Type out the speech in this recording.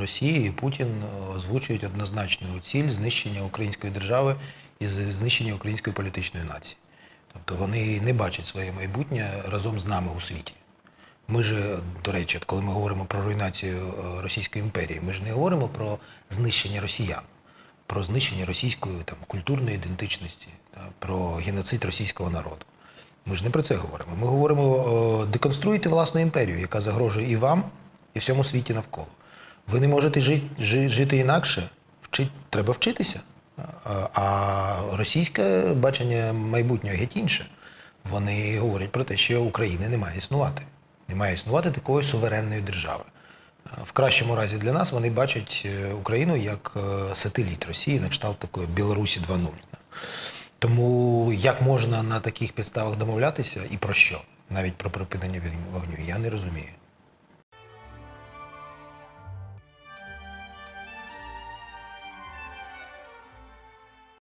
Росія і Путін е, озвучують однозначну ціль знищення української держави і знищення української політичної нації. Тобто вони не бачать своє майбутнє разом з нами у світі. Ми ж, до речі, коли ми говоримо про руйнацію е, Російської імперії, ми ж не говоримо про знищення росіян, про знищення російської там, культурної ідентичності, про геноцид російського народу. Ми ж не про це говоримо. Ми говоримо, е, деконструйте власну імперію, яка загрожує і вам, і всьому світі навколо. Ви не можете жити, жити інакше, вчить, треба вчитися. А- російське бачення майбутнього геть інше. Вони говорять про те, що України не має існувати. Не має існувати такої суверенної держави. В кращому разі для нас вони бачать е, Україну як е, сателіт Росії на кшталт такої Білорусі 2.0. Тому як можна на таких підставах домовлятися і про що? Навіть про припинення вогню, я не розумію.